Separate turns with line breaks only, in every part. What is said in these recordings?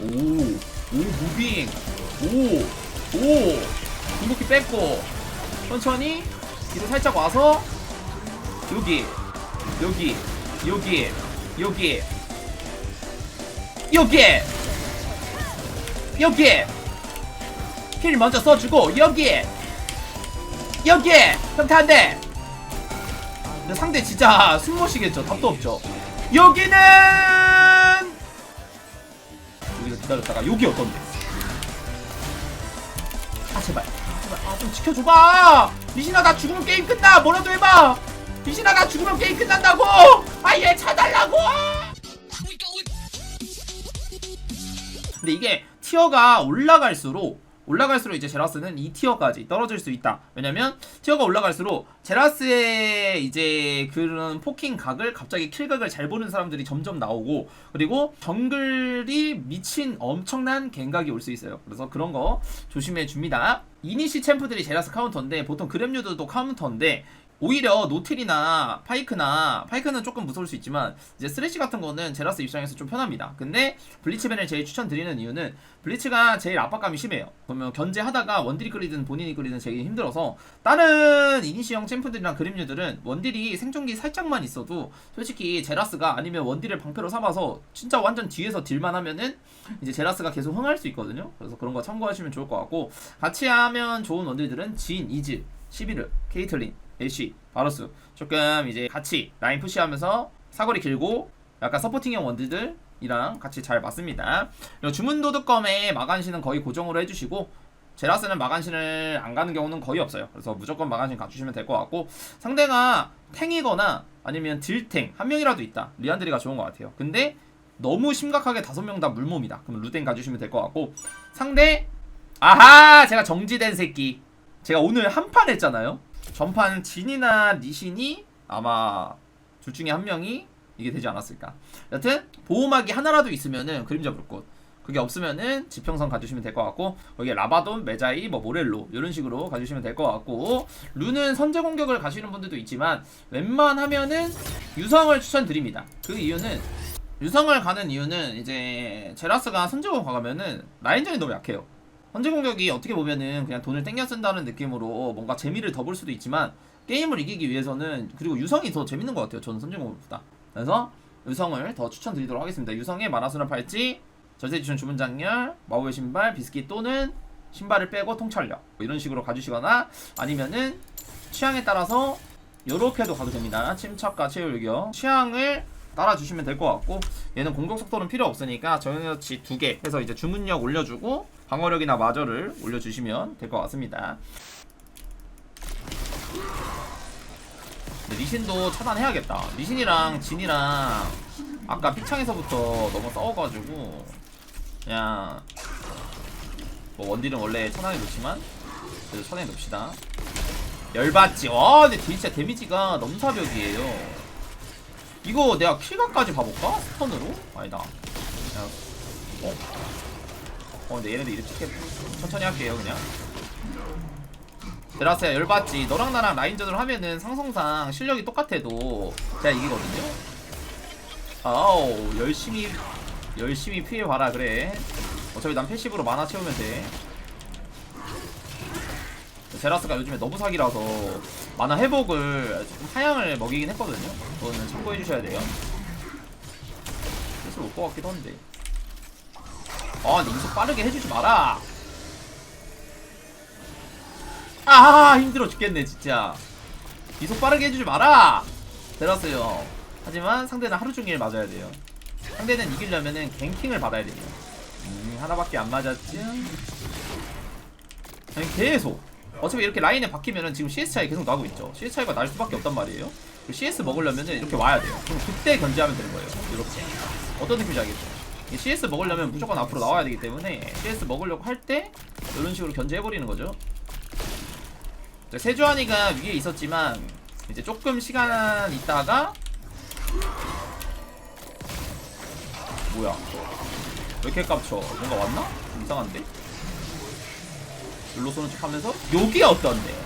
오, 오, 무빙. 오, 오. 궁극기 뺐고. 천천히 뒤로 살짝 와서 여기, 여기, 여기, 여기, 여기, 여기. 힐 먼저 써주고 여기, 여기. 평타 한 대. 근데 상대 진짜 숨 못 쉬겠죠. 답도 없죠. 여기는 여 기다렸다가 여기 어떤데? 아 제발, 아, 제발, 아 좀 지켜줘봐. 리신아 나 죽으면 게임 끝나. 뭐라도 해봐. 리신아 나 죽으면 게임 끝난다고. 아얘 차달라고. 근데 이게 티어가 올라갈수록 올라갈수록 이제 제라스는 이 티어까지 떨어질 수 있다. 왜냐면 티어가 올라갈수록 제라스의 이제 그런 포킹 각을 갑자기 킬각을 잘 보는 사람들이 점점 나오고 그리고 정글이 미친 엄청난 갱각이 올 수 있어요. 그래서 그런 거 조심해 줍니다. 이니시 챔프들이 제라스 카운터인데 보통 그랩류도 카운터인데 오히려 노틸이나 파이크나 파이크는 조금 무서울 수 있지만 이제 쓰레쉬 같은 거는 제라스 입장에서 좀 편합니다. 근데 블리츠벤을 제일 추천드리는 이유는 블리츠가 제일 압박감이 심해요. 그러면 견제하다가 원딜이 끌리든 본인이 끌리든 제일 힘들어서 다른 이니시형 챔프들이랑 그림류들은 원딜이 생존기 살짝만 있어도 솔직히 제라스가 아니면 원딜을 방패로 삼아서 진짜 완전 뒤에서 딜만 하면은 이제 제라스가 계속 흥할 수 있거든요. 그래서 그런 거 참고하시면 좋을 것 같고 같이 하면 좋은 원딜들은 진, 이즈, 시비르, 케이틀린, 애쉬, 바로스 조금 이제 같이 라인 푸시하면서 사거리 길고 약간 서포팅형 원딜들 이랑 같이 잘 맞습니다. 주문도둑검에 마간신은 거의 고정으로 해주시고 제라스는 마간신을 안 가는 경우는 거의 없어요. 그래서 무조건 마간신 가주시면 될 것 같고 상대가 탱이거나 아니면 딜탱 한 명이라도 있다. 리안드리가 좋은 것 같아요. 근데 너무 심각하게 다섯 명 다 물몸이다. 그럼 루덴 가주시면 될 것 같고 상대 아하 제가 정지된 새끼 제가 오늘 한 판 했잖아요. 전판 진이나 니신이 아마 둘 중에 한 명이 이게 되지 않았을까. 여튼 보호막이 하나라도 있으면은 그림자 불꽃. 그게 없으면은 지평선 가주시면 될 것 같고 거기에 라바돈, 메자이, 뭐 모렐로 이런 식으로 가주시면 될 것 같고 루는 선제 공격을 가시는 분들도 있지만 웬만하면은 유성을 추천드립니다. 그 이유는 유성을 가는 이유는 이제 제라스가 선제공 가면은 라인전이 너무 약해요. 선제 공격이 어떻게 보면은 그냥 돈을 땡겨 쓴다는 느낌으로 뭔가 재미를 더 볼 수도 있지만 게임을 이기기 위해서는 그리고 유성이 더 재밌는 것 같아요. 저는 선제 공격보다. 그래서 유성을 더 추천드리도록 하겠습니다. 유성의 마라수나 팔찌, 절세지춘 주문 장렬, 마우의 신발, 비스킷 또는 신발을 빼고 통찰력 뭐 이런 식으로 가주시거나 아니면은 취향에 따라서 요렇게도 가도 됩니다. 침착과 체율격 취향을 따라주시면 될 것 같고 얘는 공격 속도는 필요 없으니까 정해치 두 개 해서 이제 주문력 올려주고 방어력이나 마저를 올려주시면 될 것 같습니다. 리신도 차단해야겠다. 리신이랑 진이랑 아까 피창에서부터 너무 싸워가지고 그냥 뭐 원딜은 원래 차단해 놓지만 그래도 차단해 놓읍시다. 열받지. 와 근데 진짜 데미지가 넘사벽이에요. 이거 내가 킬각까지 봐볼까? 스턴으로? 아니다. 그냥 어? 어 근데 얘네들 이렇게 찍게 천천히 할게요 그냥. 데라스야 열받지. 너랑 나랑 라인전을 하면은 상성상 실력이 똑같아도 제가 이기거든요. 아우 열심히 열심히 피해봐라 그래. 어차피 난 패시브로 만화 채우면 돼. 제라스가 요즘에 너무 사기라서 만화 회복을 조금 하향을 먹이긴 했거든요. 그거는 참고해 주셔야 돼요. 패스 올것 같기도 한데 아, 근데 이속 빠르게 해주지 마라. 아, 힘들어 죽겠네, 진짜. 이속 빠르게 해주지 마라. 들었어요. 하지만 상대는 하루 종일 맞아야 돼요. 상대는 이기려면은 갱킹을 받아야 돼요. 음, 하나밖에 안 맞았지. 아니, 계속. 어차피 이렇게 라인에 박히면은 지금 CS 차이 계속 나고 있죠. CS 차이가 날 수밖에 없단 말이에요. CS 먹으려면은 이렇게 와야 돼요. 그럼 그때 견제하면 되는 거예요. 이렇게. 어떤 느낌인지 알겠죠? 이 CS 먹으려면 무조건 앞으로 나와야 되기 때문에 CS 먹으려고 할 때 이런 식으로 견제해버리는 거죠. 자, 세주환이가 위에 있었지만 이제 조금 시간 있다가 뭐야? 왜 이렇게 깝쳐? 뭔가 왔나? 좀 이상한데? 눌러 쏘는 척 하면서 여기 어떤데?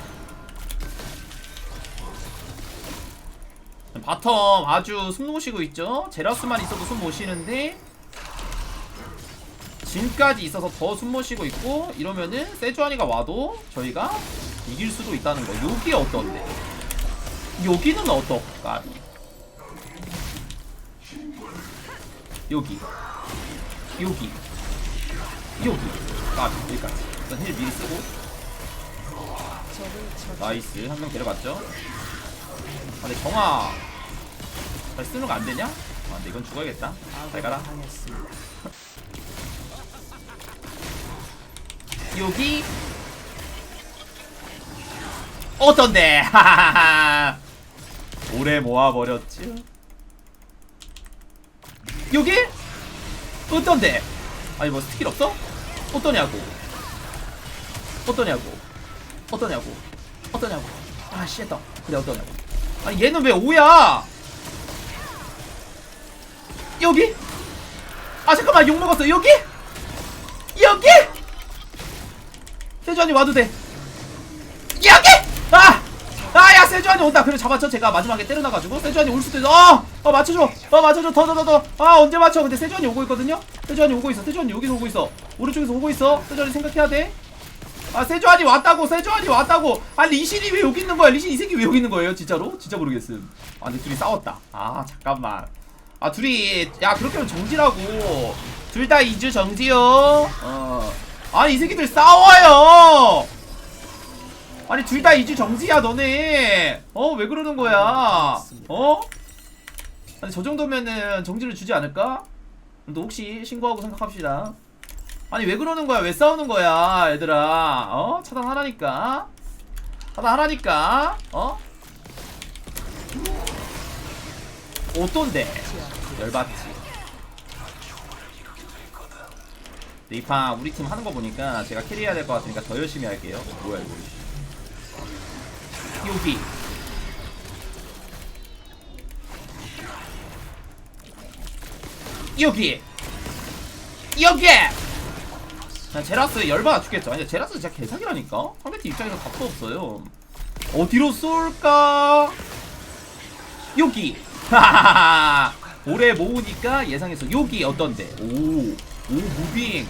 바텀 아주 숨못 쉬고 있죠? 제라스만 있어도 숨못 쉬는데 진까지 있어서 더숨못 쉬고 있고 이러면은 세주아니가 와도 저희가 이길 수도 있다는 거. 여기 어떤데? 여기는 어떨까? 여기. 여기. 여기. 아 여기까지. 일단 힐 미리 쓰고. 나이스. 한 명 데려갔죠? 아 근데 정아 잘 쓰는 거 안 되냐? 아 근데 이건 죽어야겠다. 잘 가라 여기. 어떤데? 오래 모아버렸죠 여기? 어떤데? 아니 뭐 스킬 없어? 어떠냐고. 어떠냐고. 어떠냐고. 어떠냐고. 아 씨했다. 그래 어떠냐고. 아니 얘는 왜 5야? 여기? 아 잠깐만 욕 먹었어. 여기? 여기 세주안이 와도 돼. 여기 아! 아야 세주안이 온다. 그래 잡았죠? 제가 마지막에 때려놔가지고. 세주안이 올 수도 있어. 어, 어 맞춰줘. 어 맞춰줘. 더 더 더더아 언제 맞춰? 근데 세주안이 오고 있거든요? 세주안이 오고 있어. 세주안이 여기서 오고 있어. 오른쪽에서 오고 있어. 세주안이 생각해야 돼아 세주안이 왔다고. 세주안이 왔다고. 아 리신이 왜 여기 있는 거야? 리신 이 새끼 왜 여기 있는 거예요 진짜로? 진짜 모르겠음. 아 근데 둘이 싸웠다. 아 잠깐만. 아 둘이 야 그렇게 하면 정지라고. 둘 다 이주 정지요. 어 아니 이 새끼들 싸워요! 아니 둘 다 이주 정지야 너네. 어? 왜 그러는 거야? 어? 아니 저 정도면은 정지를 주지 않을까? 또 혹시 신고하고 생각합시다. 아니 왜 그러는 거야? 왜 싸우는 거야 얘들아? 어? 차단하라니까. 차단하라니까. 어? 어떤데? 열받지 근데 이판 우리 팀 하는 거 보니까 제가 캐리해야 될 것 같으니까 더 열심히 할게요. 뭐야 이거. 여기. 여기. 여기. 자, 제라스 열받아 죽겠죠. 아니 제라스 진짜 개사기라니까? 상대팀 입장에서 답도 없어요. 어디로 쏠까? 여기. 하하하 오래 모으니까 예상했어 여기 어떤데? 오 오 무빙.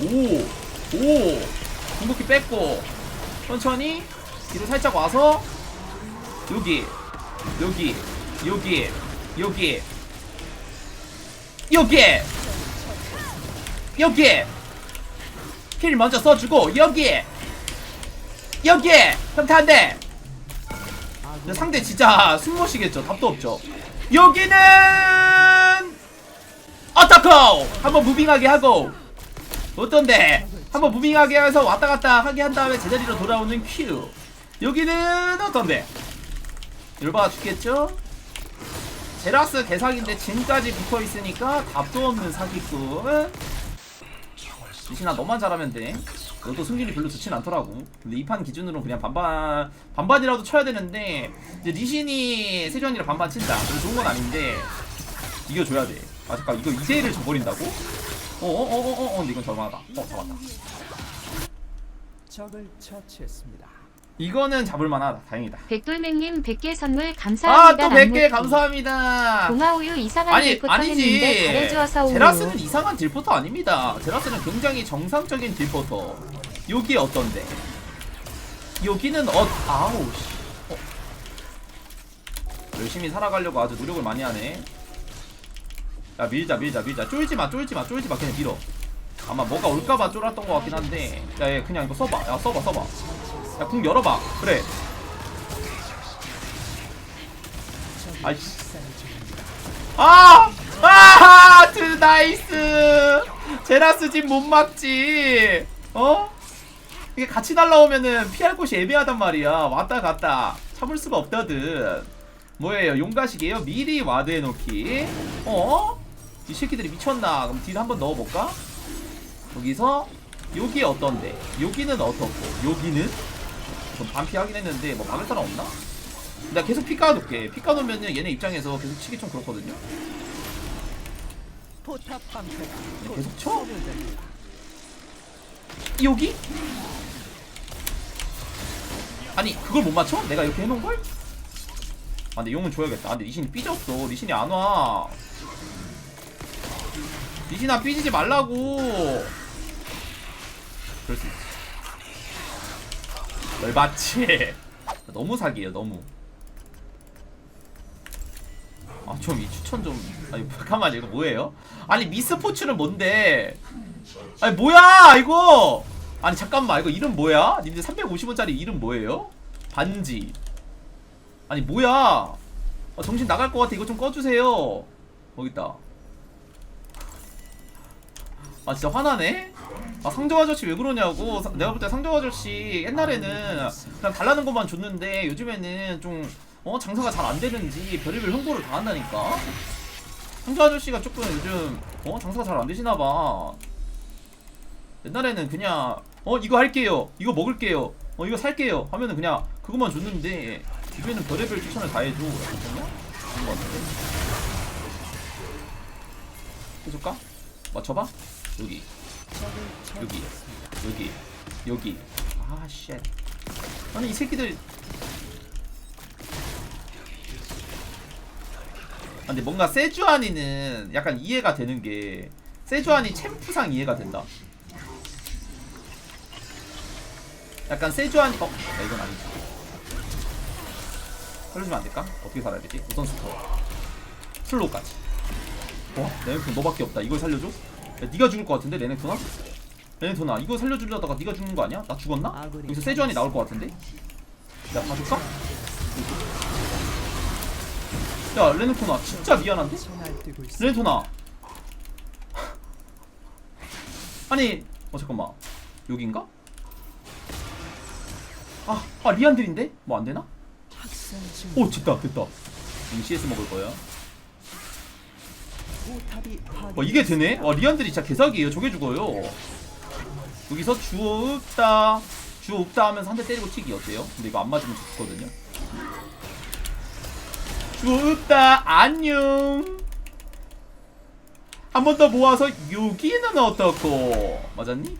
오오. 궁극기 뺐고. 천천히. 뒤로 살짝 와서. 여기 여기 여기 여기. 여기 여기 킬 먼저 써주고 여기 여기 평타한대 상대 진짜 숨못쉬겠죠? 답도 없죠? 여기는 어타코 한번 무빙하게 하고. 어떤데? 한번 무빙하게 해서 왔다 갔다 하게 한 다음에 제자리로 돌아오는 큐. 여기는 어떤데? 열받아 죽겠죠? 제라스 개사기인데 진까지 붙어있으니까 답도 없는 사기꾼. 리신아 너만 잘하면 돼. 너도 승률이 별로 좋진 않더라고. 근데 이 판 기준으로 그냥 반반 반반이라도 쳐야 되는데 이제 리신이 세주환이랑 반반 친다. 그럼 좋은 건 아닌데 이겨줘야 돼 아 잠깐 이거 2대1을 져버린다고? 어어 어 어 어 근데 이건 절망하다 어 잡았다
적을 처치했습니다.
이거는 잡을만하다 다행이다
백돌맹님 100개 선물
아
감사합니다.
또 100개
남무기.
감사합니다
동아우유 이상한
아니
딜부터 했는데
아니지
잘해주어서 우유.
제라스는 이상한 딜포터 아닙니다 제라스는 굉장히 정상적인 딜포터 여기 어떤데 여기는 어 아우 씨 어. 열심히 살아가려고 아주 노력을 많이 하네 야 밀자 밀자 밀자 쫄지마 쫄지마 쫄지마 그냥 밀어 아마 뭐가 올까봐 쫄았던 것 같긴 한데 야 얘 그냥 이거 써봐 야 써봐 써봐 야 궁 열어봐 그래 아이씨 아! 아! 드 나이스! 제라스 집 못 막지! 어? 이게 같이 날라오면은 피할 곳이 애매하단 말이야. 왔다 갔다. 참을 수가 없다든. 뭐예요? 용가식이에요? 미리 와드 해놓기. 어? 이 새끼들이 미쳤나? 그럼 딜 한번 넣어볼까? 여기서 여기 어떤데? 여기는 어떻고? 여기는? 좀 반피 하긴 했는데 뭐 막을 사람 없나? 나 계속 피 까놓게 피 까놓으면은 얘네 입장에서 계속 치기 좀 그렇거든요 계속 쳐? 여기? 아니 그걸 못 맞춰? 내가 이렇게 해놓은걸? 아 근데 용은 줘야겠다 아 근데 리신이 삐졌어 리신이 안와 리신아 삐지지 말라고. 그럴 수 있지. 열받지. 너무 사기예요 너무. 아 좀 이 추천 좀. 아니 잠깐만 이거 뭐예요? 아니 미스포츠는 뭔데? 아니 뭐야 이거? 아니 잠깐만 이거 이름 뭐야? 님들 350원짜리 이름 뭐예요? 반지. 아니 뭐야? 아, 정신 나갈 것 같아. 이거 좀 꺼주세요. 거기 있다 아 진짜 화나네? 아 상정 아저씨 왜 그러냐고. 사- 내가 볼 때 상정 아저씨 옛날에는 그냥 달라는 것만 줬는데 요즘에는 좀 어 장사가 잘 안 되는지 별의별 홍보를 다 한다니까? 상정 아저씨가 조금 요즘 어 장사가 잘 안 되시나 봐. 옛날에는 그냥 어 이거 할게요. 이거 먹을게요. 어 이거 살게요. 하면은 그냥 그것만 줬는데 요즘에는 별의별 추천을 다 해줘. 잠깐만요 그런 거 같은데? 해줄까? 맞춰봐 여기 여기. 여기 여기 아쉣 아니 이 새끼들 아, 근데 뭔가 세주안이는 약간 이해가 되는 게 세주안이 챔프상 이해가 된다 약간 세주안이 어? 야, 이건 아니지 살려주면 안 될까? 어떻게 살아야 되지? 우선 스토어 슬로우까지 와 레넥톤 너밖에 없다 이걸 살려줘? 야 니가 죽을 것 같은데 레넥톤아? 레넥톤아 이거 살려주려다가 네가 죽는 거 아니야? 나 죽었나? 여기서 세주안이 나올 것 같은데? 야 봐줄까? 야 레넥톤아 진짜 미안한데? 레넥톤아 아니 어 잠깐만 여긴가? 아, 아 리안들인데? 뭐 안되나? 오 됐다 됐다 음, CS 먹을 거야
포
와 이게 되네? 와 리안들이 진짜 개사기예요. 저게 죽어요. 여기서 주어 없다 주어 없다 하면서 한 대 때리고 튀기 어때요? 근데 이거 안 맞으면 죽거든요. 주어 없다 안녕. 한 번 더 모아서 여기는 어떻고? 맞았니?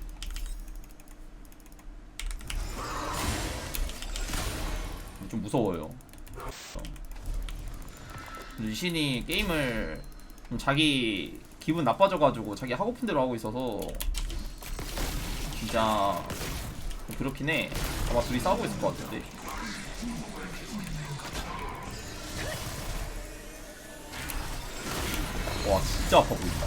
좀 무서워요. 리신이 게임을 좀 자기 기분 나빠져가지고 자기 하고픈 대로 하고 있어서 진짜 좀 그렇긴 해. 아마 둘이 싸우고 있을 것 같은데. 와 진짜 아파 보인다.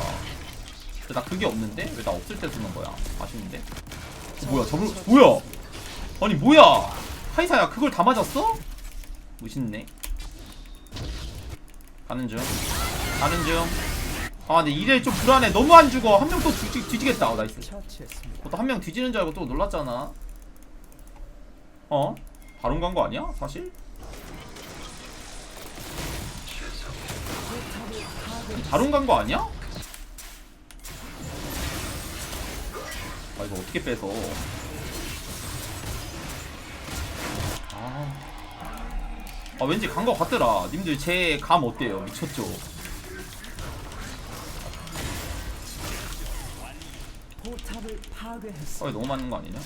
근데 나 그게 없는데? 왜 나 없을 때 쓰는 거야? 아쉽는데. 어, 뭐야 저물 뭐야? 아니 뭐야? 카이사야 그걸 다 맞았어? 멋있네. 가는 중 가는 중. 아, 근데 이래 좀 불안해. 너무 안 죽어. 한 명또 뒤지, 뒤지겠다. 어, 나이스. 또 한 명 뒤지는 줄 알고 또 놀랐잖아. 어? 바론 간 거 아니야? 사실? 바론 간 거 아니야? 아, 이거 어떻게 빼서. 아. 아, 왠지 간 거 같더라. 님들 제 감 어때요? 미쳤죠?
파괴했습니다.
어, 너무 맞는 거 아니냐?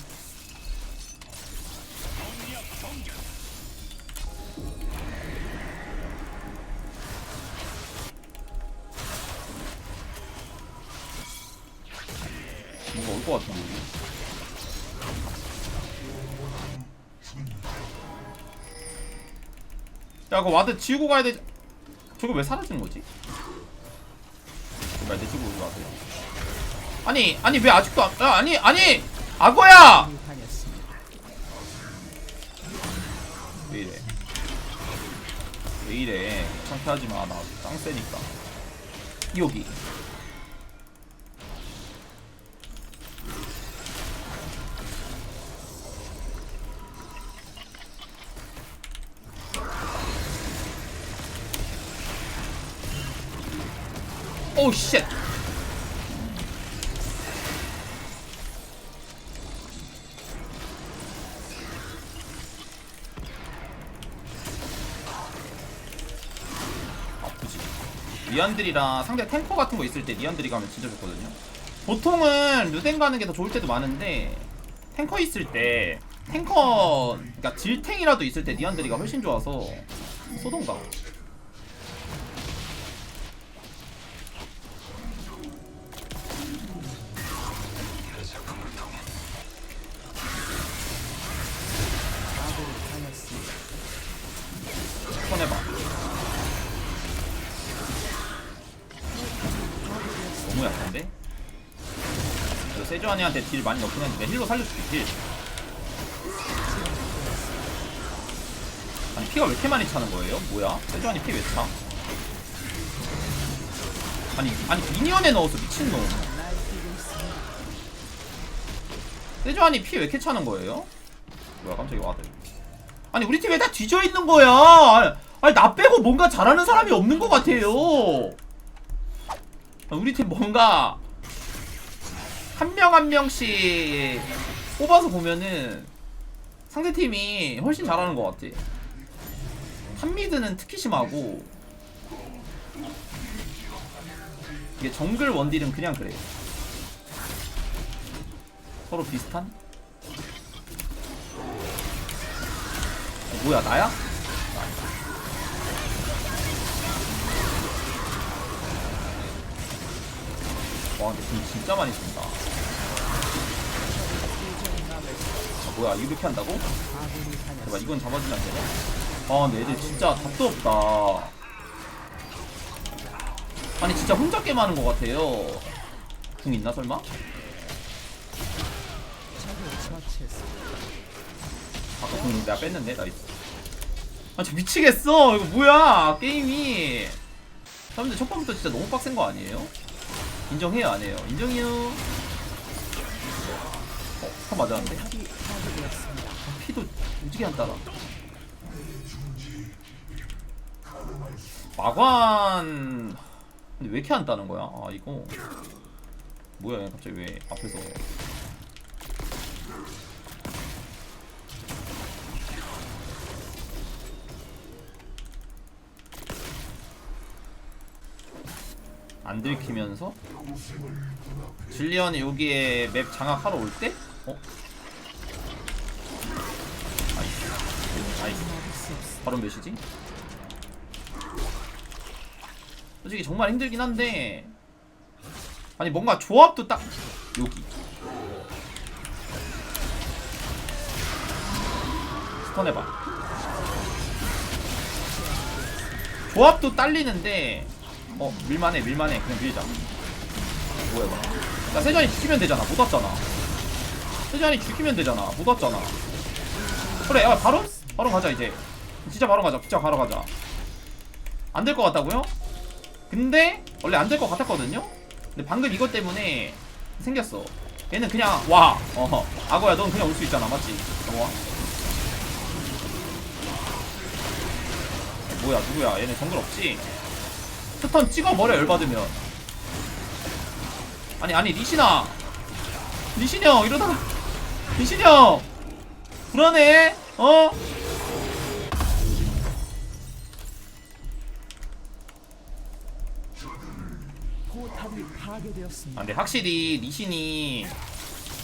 뭔가 올 것 같은데. 야, 그 와드 지우고 가야 되지. 저거 왜 사라진 거지? 제발 내 쪽으로 오지 마세요. 아니, 아니 왜 아직도 안, 아, 아니, 아니, 악어야! 왜 이래? 왜 이래? 창피하지 마. 나 짱세니까. 여기. 오 쉣. 리안들이랑 상대 탱커 같은 거 있을 때 리안들이 가면 진짜 좋거든요. 보통은 루덴 가는 게 더 좋을 때도 많은데 탱커 있을 때 탱커 그러니까 질탱이라도 있을 때 리안들이가 훨씬 좋아서 쏘던가. 세주아니한테 딜 많이 넣긴 했는데 힐로 살려줄게 딜 아니 피가 왜 이렇게 많이 차는 거예요? 뭐야? 세주아니 피왜 차? 아니 아니 미니언에 넣어서 미친놈 세주아니 피왜 이렇게 차는 거예요? 뭐야 깜짝이야 와드 아니 우리 팀왜다 뒤져 있는 거야 아니, 아니 나 빼고 뭔가 잘하는 사람이 없는 것 같아요 아, 우리 팀 뭔가 한 명 한 명씩 뽑아서 보면은 상대 팀이 훨씬 잘하는 것 같아. 탑미드는 특히 심하고 이게 정글 원딜은 그냥 그래. 서로 비슷한? 어, 뭐야 나야? 와 근데 돈 진짜 많이 쓴다 아, 뭐야 이렇게 한다고? 제발 이건 잡아주면 안 되냐? 아 근데 애들 진짜 답도 없다 아니 진짜 혼자 게임하는 것 같아요 궁 있나 설마? 아까 궁 내가 뺐는데 나이스 아 진짜 미치겠어 이거 뭐야 게임이 사람들 첫 번부터 진짜 너무 빡센 거 아니에요? 인정해요 안 해요? 인정해요 어? 다 맞았는데? 피도 무지개 안 따라. 마관 근데 왜 이렇게 안 따는 거야? 아 이거 뭐야 얘 갑자기 왜 앞에서 안 들키면서 질리언이 여기에 맵 장악하러 올 때? 어? 나이스 나이스 바로 몇이지? 솔직히 정말 힘들긴 한데 아니 뭔가 조합도 딱 여기 스턴 해봐 조합도 딸리는데 어 밀만해 밀만해. 그냥 밀자. 뭐야 이거. 나 세전이 죽이면 되잖아. 못 왔잖아. 세전이 죽이면 되잖아. 못 왔잖아. 그래 야 바로? 바로 가자 이제. 진짜 바로 가자. 진짜 바로 가자. 안 될 것 같다고요? 근데 원래 안 될 것 같았거든요? 근데 방금 이것 때문에 생겼어. 얘는 그냥 와. 어, 악어야 넌 그냥 올 수 있잖아. 맞지? 넘어와 뭐야 누구야? 얘네 정글 없지? 스턴 찍어버려 열받으면. 아니 아니 리신아. 리신 형 이러다가. 리신 형! 불안해? 어? 아, 근데 확실히 리신이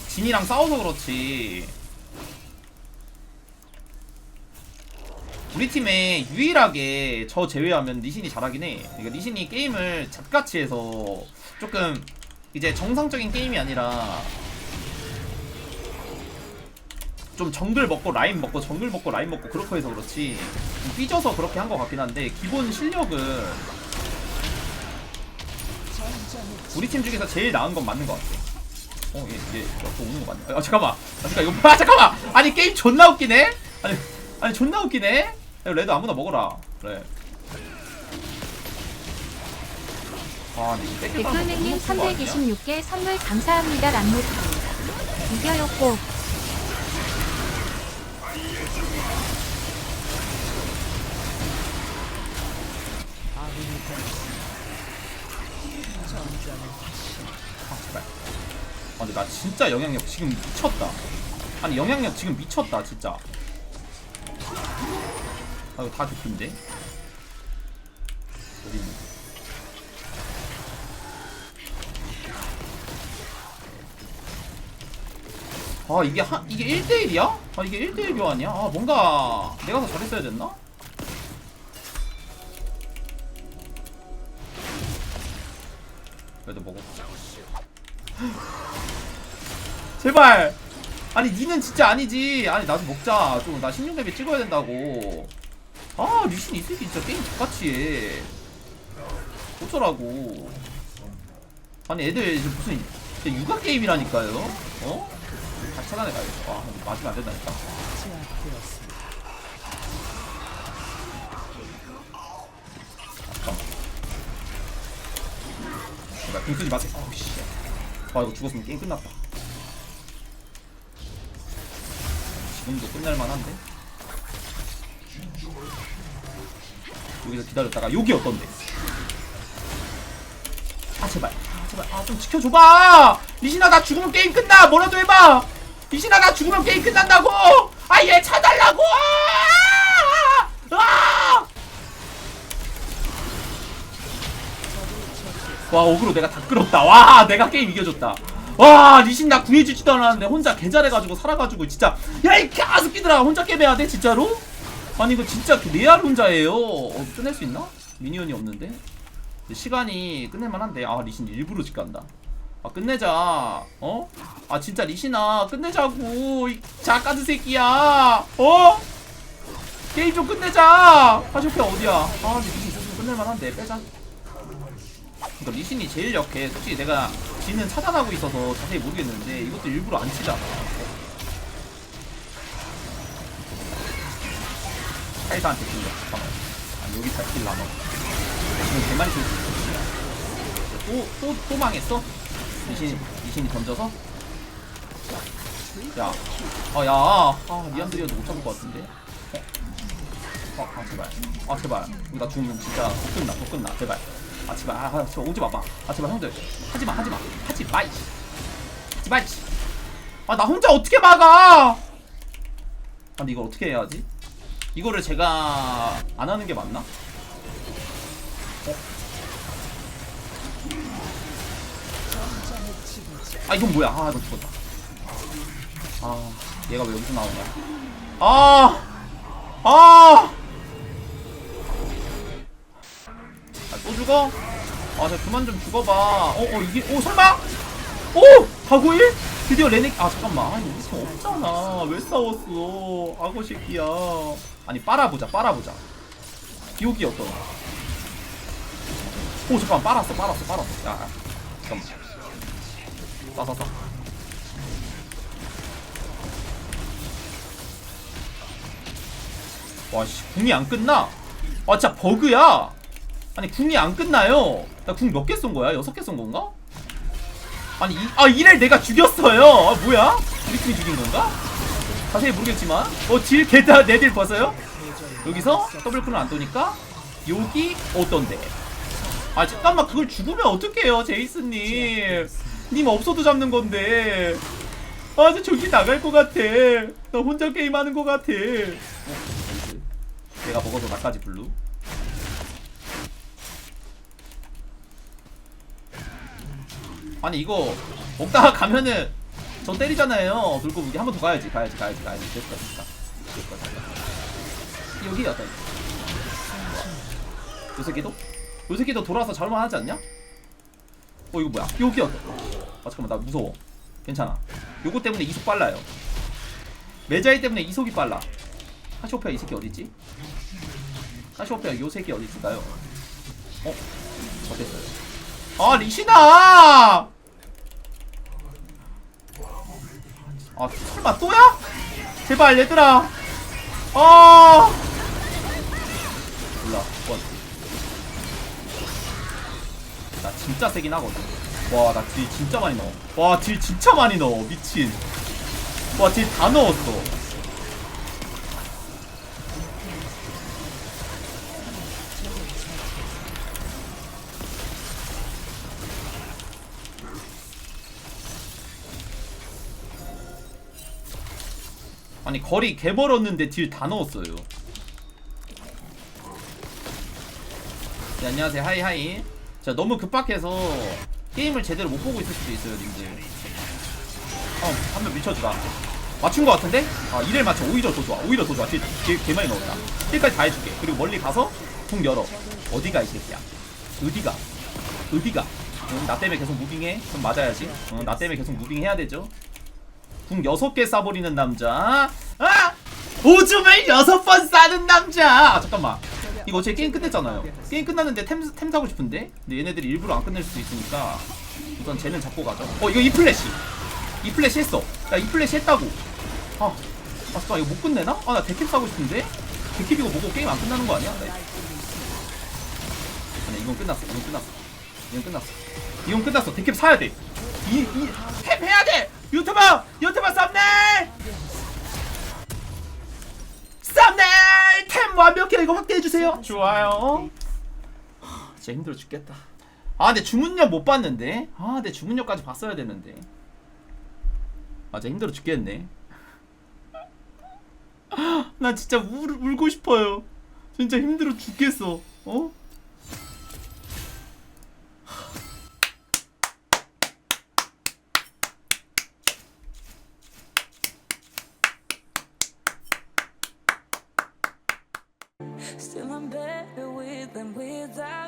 진이랑 싸워서 그렇지 우리 팀에 유일하게 저 제외하면 리신이 잘하긴 해 그러니까 리신이 게임을 잣같이 해서 조금 이제 정상적인 게임이 아니라 좀 정글 먹고 라인 먹고 정글 먹고 라인 먹고 그렇게 해서 그렇지 좀 삐져서 그렇게 한 것 같긴 한데 기본 실력은 우리 팀 중에서 제일 나은 건 맞는 것 같아. 어, 얘, 얘, 옆으로 오는 거 맞네. 아, 잠깐만. 아, 잠깐, 이거, 아, 잠깐만! 아니, 게임 존나 웃기네? 아니, 아니, 존나 웃기네? 야, 레드 아무나 먹어라. 그래. 아, 근데 이 뺏길 사람 너무
백현행님
높은 거 아니야?
326개 선물 감사합니다. 람모스 이겨요 꼭.
아,
제발. 아, 근데 나 진짜 영향력 지금 미쳤다. 아니, 영향력 지금 미쳤다, 진짜. 아, 이거 다 개핀데? 어디 있니? 아 이게 한 이게 1대1이야? 아 이게 1대1 교환이야? 아 뭔가 내가 더 잘했어야 됐나? 그래도 먹어 제발 아니 니는 진짜 아니지 아니 나도 먹자 좀 나 16레벨 찍어야 된다고 아 리신 이 새끼 진짜 게임 똑같이 해. 어쩌라고. 아 아니 애들 무슨 진짜 육아 게임이라니까요. 어? 다 차단해 가야겠어 아 맞으면 안 된다니까.
제압되었습니다.
잠깐만. 제발 공 쓰지 마세요. 어우 씨. 아 이거 죽었으면 게임 끝났다. 지금도 끝날만 한데 여기서 기다렸다가 여기 어떤데? 아 제발. 아 제발. 아 좀 지켜줘봐. 리신아 나 죽으면 게임 끝나. 뭐라도 해봐. 리신아 나 죽으면 게임 끝난다고. 아 얘 차달라고. 아! 아! 와 어그로 내가 다 끌었다. 와 내가 게임 이겨줬다. 와 리신 나 구해주지도 않았는데 혼자 개잘해가지고 살아가지고 진짜. 야이 가스끼들아. 혼자 게임해야 돼 진짜로? 아니 이거 진짜 그 레알 혼자예요. 어, 끝낼 수 있나? 미니언이 없는데? 시간이 끝낼만한데? 아 리신 일부러 집 간다. 아 끝내자. 어? 아 진짜 리신아 끝내자고. 이 작가드 새끼야. 어? 게임 좀 끝내자. 하쇼페 어디야? 아 리신 있었으면 끝낼만한데. 빼자. 그러니까 리신이 제일 약해. 솔직히 내가 지는 차단하고 있어서 자세히 모르겠는데 이것도 일부러 안 치잖아. 카이사한테 킬러. 잠깐만. 아 여기 다킬 남아. 지금 개많이 쓸수 있어. 또, 망했어? 리신, 리신이 던져서? 야. 아, 야. 아, 미안드리어도 못 잡을 것 같은데. 어? 아, 아, 제발. 아, 제발. 나 죽으면 진짜 또 끝나, 또 끝나. 제발. 아, 제발. 아, 아, 제발 오지 마봐. 아, 제발 형들. 하지 마, 하지 마. 하지 마, 이씨. 하지 마, 이씨. 아, 나 혼자 어떻게 막아! 아, 근데 이걸 어떻게 해야지? 이거를 제가 안 하는 게 맞나? 어? 아, 이건 뭐야? 아, 이거 죽었다. 아, 얘가 왜 여기서 나오냐? 아! 아! 아, 또 죽어? 아, 자, 그만 좀 죽어봐. 어, 어, 이게, 오, 설마? 오! 가구일? 드디어 레넥, 아, 잠깐만. 아니, 이거 없잖아. 왜 싸웠어? 악어 새끼야. 아니, 빨아보자, 빨아보자. 기옥이 어떤? 오, 잠깐만, 빨았어, 빨았어, 빨았어. 야, 야. 잠깐만. 싸, 싸, 싸. 와, 씨, 궁이 안 끝나? 아, 진짜 버그야. 아니, 궁이 안 끝나요. 나 궁 몇 개 쏜 거야? 여섯 개 쏜 건가? 아니, 이, 아, 이를 내가 죽였어요. 아, 뭐야? 우리 팀이 죽인 건가? 자세히 모르겠지만. 어, 딜, 게다, 내딜 벗어요? 여기서 더블클은 안 도니까? 여기 어떤데? 아, 잠깐만, 그걸 죽으면 어떡해요, 제이슨님. 님 없어도 잡는 건데. 아, 저 저기 나갈 것 같아. 나 혼자 게임하는 것 같아. 내가 먹어서 나까지 블루. 아니 이거 먹다가 가면은 저 때리잖아요. 돌고 무기 한 번 더 가야지, 가야지, 가야지, 가야지. 됐다, 됐다. 됐다, 됐다. 여기 어떤? 요 새끼도? 요 새끼도 돌아서 잘만 하지 않냐? 어 이거 뭐야? 여기 어떤? 아 잠깐만 나 무서워. 괜찮아. 요거 때문에 이속 빨라요. 메자이 때문에 이속이 빨라. 카시오페아 이 새끼 어딨지? 카시오페아 요 새끼 어디 있을까요? 어? 어땠어요? 아 리시나! 아 설마 또야? 제발 얘들아. 아 몰라 뭐나 진짜 세긴 하거든. 와나 딜 진짜 많이 넣어. 와딜 진짜 많이 넣어 미친. 와딜 다 넣었어 아니 거리 개 벌었는데 딜 다 넣었어요. 네, 안녕하세요. 하이 하이. 자 너무 급박해서 게임을 제대로 못 보고 있을 수도 있어요 님들. 어 한번 미쳐주라. 맞춘 거 같은데? 아 이를 맞춰. 오히려 더 좋아. 오히려 더 좋아. 딜, 딜 개많이 넣었다. 딜까지 다 해줄게. 그리고 멀리 가서 통 열어. 어디가 이 새끼야? 어디가. 어디가. 응, 나 때문에 계속 무빙해. 그럼 맞아야지. 응, 나 때문에 계속 무빙해야 되죠 궁 여섯 개 쏴버리는 남자 아! 오줌을 여섯 번 싸는 남자 아 잠깐만 이거 어차피 게임 끝냈잖아요 게임 끝났는데 템, 템 사고 싶은데 근데 얘네들이 일부러 안 끝낼 수도 있으니까 우선 쟤는 잡고 가죠. 어 이거 이 플래시. 이 플래시 했어. 야이 플래시 했다고. 아, 아 잠깐 이거 못 끝내나? 아 나 데캡 사고 싶은데. 데캡 이거 보고 게임 안 끝나는 거 아니야? 나 이거. 아니 이건 끝났어. 이건 끝났어. 이건 끝났어. 이건 끝났어. 데캡 사야 돼. 이이템 해야 돼. 유튜버 유튜버 썸네일. 썸네일 템 완벽해 이거 확대해 주세요. 좋아요. 하, 진짜 힘들어 죽겠다. 아, 내 주문력 못 봤는데. 아, 내 주문력까지 봤어야 되는데. 아, 진짜 힘들어 죽겠네. 나 진짜 울, 울고 싶어요. 진짜 힘들어 죽겠어. 어?
that